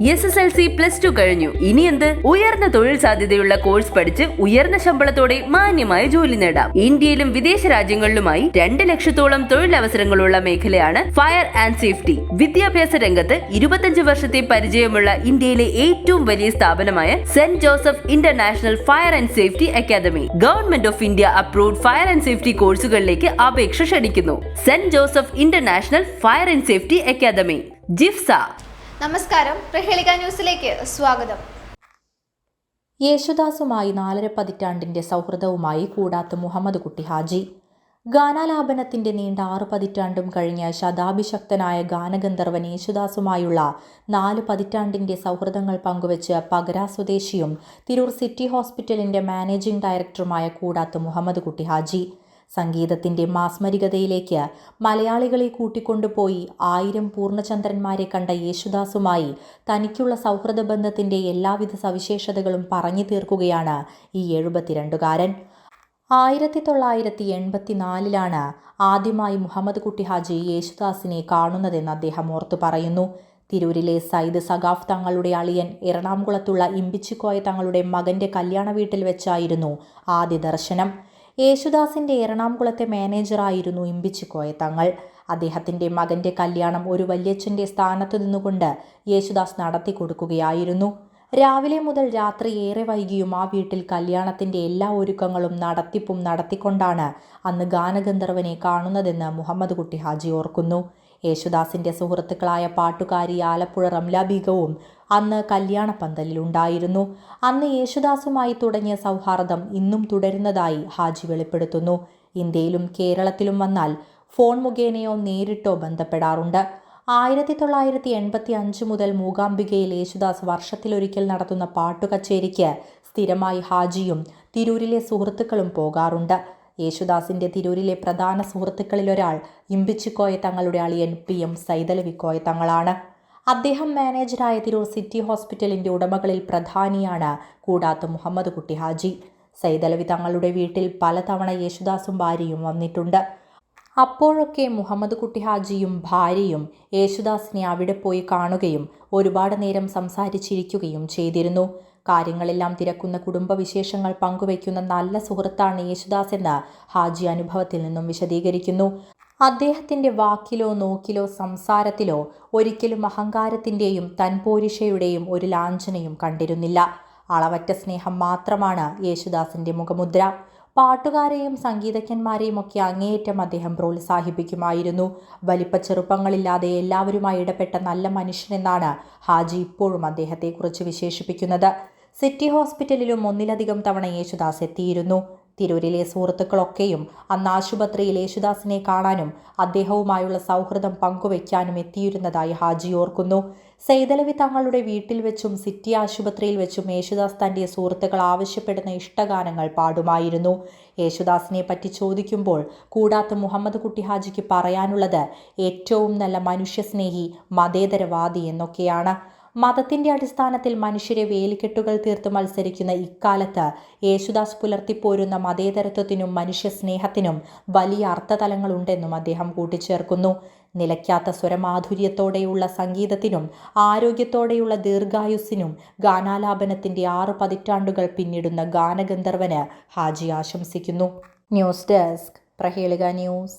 S S L C plus two കഴിഞ്ഞു. ഇനി എന്ത്? ഉയർന്ന തൊഴിൽ സാധ്യതയുള്ള കോഴ്സ് പഠിച്ച് ഉയർന്ന ശമ്പളത്തോടെ മാന്യമായ ജോലി നേടാം. ഇന്ത്യയിലും വിദേശ രാജ്യങ്ങളിലുമായി രണ്ട് ലക്ഷത്തോളം തൊഴിലവസരങ്ങളുള്ള മേഖലയാണ് ഫയർ ആൻഡ് സേഫ്റ്റി വിദ്യാഭ്യാസ രംഗത്ത് ഇരുപത്തഞ്ച് വർഷത്തെ പരിചയമുള്ള ഇന്ത്യയിലെ ഏറ്റവും വലിയ സ്ഥാപനമായ saint Joseph international fire and safety academy government of India approved fire and safety കോഴ്സുകളിലേക്ക് അപേക്ഷ ക്ഷണിക്കുന്നു. Saint Joseph international fire and safety academy ജിഫ്സ. നമസ്കാരം. പ്രഹേളിക ന്യൂസിലേക്ക് സ്വാഗതം. യേശുദാസുമായി നാലര പതിറ്റാണ്ടിന്റെ സൗഹൃദവുമായി കൂടാത്ത മുഹമ്മദ് കുട്ടി ഹാജി. ഗാനാലാപനത്തിന്റെ നീണ്ട ആറ് പതിറ്റാണ്ടും കഴിഞ്ഞ ശതാഭിശക്തനായ ഗാനഗന്ധർവൻ യേശുദാസുമായുള്ള നാല് പതിറ്റാണ്ടിന്റെ സൗഹൃദങ്ങൾ പങ്കുവച്ച് പകര സ്വദേശിയും തിരൂർ സിറ്റി ഹോസ്പിറ്റലിന്റെ മാനേജിംഗ് ഡയറക്ടറുമായ കൂടാത്ത മുഹമ്മദ് കുട്ടി ഹാജി. സംഗീതത്തിന്റെ മാസ്മരികതയിലേക്ക് മലയാളികളെ കൂട്ടിക്കൊണ്ടുപോയി ആയിരം പൂർണചന്ദ്രന്മാരെ കണ്ട യേശുദാസുമായി തനിക്കുള്ള സൗഹൃദ ബന്ധത്തിന്റെ എല്ലാവിധ സവിശേഷതകളും പറഞ്ഞു തീർക്കുകയാണ് ഈ എഴുപത്തിരണ്ടുകാരൻ. ആയിരത്തി തൊള്ളായിരത്തി എൺപത്തിനാലിലാണ് ആദ്യമായി മുഹമ്മദ് കുട്ടി ഹാജി യേശുദാസിനെ കാണുന്നതെന്ന് അദ്ദേഹം ഓർത്തു പറയുന്നു. തിരൂരിലെ സയ്യിദ് സഖാഫ് തങ്ങളുടെ അളിയൻ എറണാകുളത്തുള്ള ഇമ്പിച്ചിക്കോയ തങ്ങളുടെ മകന്റെ കല്യാണ വീട്ടിൽ വെച്ചായിരുന്നു ആദ്യ ദർശനം യേശുദാസിന്റെ എറണാകുളത്തെ മാനേജറായിരുന്നു ഇമ്പിച്ചിക്കോയ തങ്ങൾ. അദ്ദേഹത്തിന്റെ മകന്റെ കല്യാണം ഒരു വല്യച്ഛന്റെ സ്ഥാനത്ത് നിന്നുകൊണ്ട് യേശുദാസ് നടത്തി കൊടുക്കുകയായിരുന്നു. രാവിലെ മുതൽ രാത്രി ഏറെ വൈകിയും ആ വീട്ടിൽ കല്യാണത്തിന്റെ എല്ലാ ഒരുക്കങ്ങളും നടത്തിപ്പും നടത്തിക്കൊണ്ടാണ് അന്ന് ഗാനഗന്ധർവനെ കാണുന്നതെന്ന് മുഹമ്മദ് കുട്ടി ഹാജി ഓർക്കുന്നു. യേശുദാസിന്റെ സുഹൃത്തുക്കളായ പാട്ടുകാരി ആലപ്പുഴ റംല ബീഗവും അന്ന് കല്യാണ പന്തലിലുണ്ടായിരുന്നു അന്ന് യേശുദാസുമായി തുടങ്ങിയ സൗഹാർദ്ദം ഇന്നും തുടരുന്നതായി ഹാജി വെളിപ്പെടുത്തുന്നു. ഇന്ത്യയിലും കേരളത്തിലും വന്നാൽ ഫോൺ മുഖേനയോ നേരിട്ടോ ബന്ധപ്പെടാറുണ്ട്. ആയിരത്തി തൊള്ളായിരത്തി എൺപത്തി അഞ്ച് മുതൽ മൂകാംബികയിൽ യേശുദാസ് വർഷത്തിലൊരിക്കൽ നടത്തുന്ന പാട്ടുകച്ചേരിക്ക് സ്ഥിരമായി ഹാജിയും തിരൂരിലെ സുഹൃത്തുക്കളും പോകാറുണ്ട്. യേശുദാസിന്റെ തിരൂരിലെ പ്രധാന സുഹൃത്തുക്കളിലൊരാൾ ഇമ്പിച്ചിക്കോയ തങ്ങളുടെ അളിയൻ പി എം സൈതലവിക്കോയ തങ്ങളാണ്. അദ്ദേഹം മാനേജറായ തിരൂർ സിറ്റി ഹോസ്പിറ്റലിന്റെ ഉടമകളിൽ പ്രധാനിയാണ്. കൂടാത്ത മുഹമ്മദ് കുട്ടി ഹാജി സൈതലവി തങ്ങളുടെ വീട്ടിൽ പലതവണ യേശുദാസും ഭാര്യയും വന്നിട്ടുണ്ട്. അപ്പോഴൊക്കെ മുഹമ്മദ് കുട്ടി ഹാജിയും ഭാര്യയും യേശുദാസിനെ അവിടെ പോയി കാണുകയും ഒരുപാട് നേരം സംസാരിച്ചിരിക്കുകയും ചെയ്തിരുന്നു. കാര്യങ്ങളെല്ലാം തിരക്കുന്ന കുടുംബവിശേഷങ്ങൾ പങ്കുവയ്ക്കുന്ന നല്ല സുഹൃത്താണ് യേശുദാസ് എന്ന് ഹാജി അനുഭവത്തിൽ നിന്നും വിശദീകരിക്കുന്നു. അദ്ദേഹത്തിന്റെ വാക്കിലോ നോക്കിലോ സംസാരത്തിലോ ഒരിക്കലും അഹങ്കാരത്തിന്റെയും തൻപോരിഷയുടെയും ഒരു ലാഞ്ചനയും കണ്ടിരുന്നില്ല. അളവറ്റ സ്നേഹം മാത്രമാണ് യേശുദാസിന്റെ മുഖമുദ്ര. പാട്ടുകാരെയും സംഗീതജ്ഞന്മാരെയും ഒക്കെ അങ്ങേയറ്റം അദ്ദേഹം പ്രോത്സാഹിപ്പിക്കുമായിരുന്നു. വലിപ്പ ചെറുപ്പങ്ങളില്ലാതെ എല്ലാവരുമായി ഇടപെട്ട നല്ല മനുഷ്യനെന്നാണ് ഹാജി ഇപ്പോഴും അദ്ദേഹത്തെക്കുറിച്ച് വിശേഷിപ്പിക്കുന്നത്. സിറ്റി ഹോസ്പിറ്റലിലും ഒന്നിലധികം തവണ യേശുദാസ് എത്തിയിരുന്നു. തിരൂരിലെ സുഹൃത്തുക്കളൊക്കെയും അന്ന് ആശുപത്രിയിൽ യേശുദാസിനെ കാണാനും അദ്ദേഹവുമായുള്ള സൗഹൃദം പങ്കുവയ്ക്കാനും എത്തിയിരുന്നതായി ഹാജി ഓർക്കുന്നു. സെയ്തലവി തങ്ങളുടെ വീട്ടിൽ വെച്ചും സിറ്റി ആശുപത്രിയിൽ വെച്ചും യേശുദാസ് തന്റെ സുഹൃത്തുക്കൾ ആവശ്യപ്പെടുന്ന ഇഷ്ടഗാനങ്ങൾ പാടുമായിരുന്നു. യേശുദാസിനെ പറ്റി ചോദിക്കുമ്പോൾ കൂടാത്ത മുഹമ്മദ് കുട്ടി ഹാജിക്ക് പറയാനുള്ളത് ഏറ്റവും നല്ല മനുഷ്യസ്നേഹി മതേതരവാദി എന്നൊക്കെയാണ്. മതത്തിന്റെ അടിസ്ഥാനത്തിൽ മനുഷ്യരെ വേലിക്കെട്ടുകൾ തീർത്ത് മത്സരിക്കുന്ന ഇക്കാലത്ത് യേശുദാസ് പുലർത്തിപ്പോരുന്ന മതേതരത്വത്തിനും മനുഷ്യ സ്നേഹത്തിനും വലിയ അർത്ഥതലങ്ങളുണ്ടെന്നും അദ്ദേഹം കൂട്ടിച്ചേർക്കുന്നു. നിലയ്ക്കാത്ത സ്വരമാധുര്യത്തോടെയുള്ള സംഗീതത്തിനും ആരോഗ്യത്തോടെയുള്ള ദീർഘായുസ്സിനും ഗാനാലാപനത്തിന്റെ ആറ് പതിറ്റാണ്ടുകൾ പിന്നിടുന്ന ഗാനഗന്ധർവന് ഹാജി ആശംസിക്കുന്നു. News desk Prahelika news.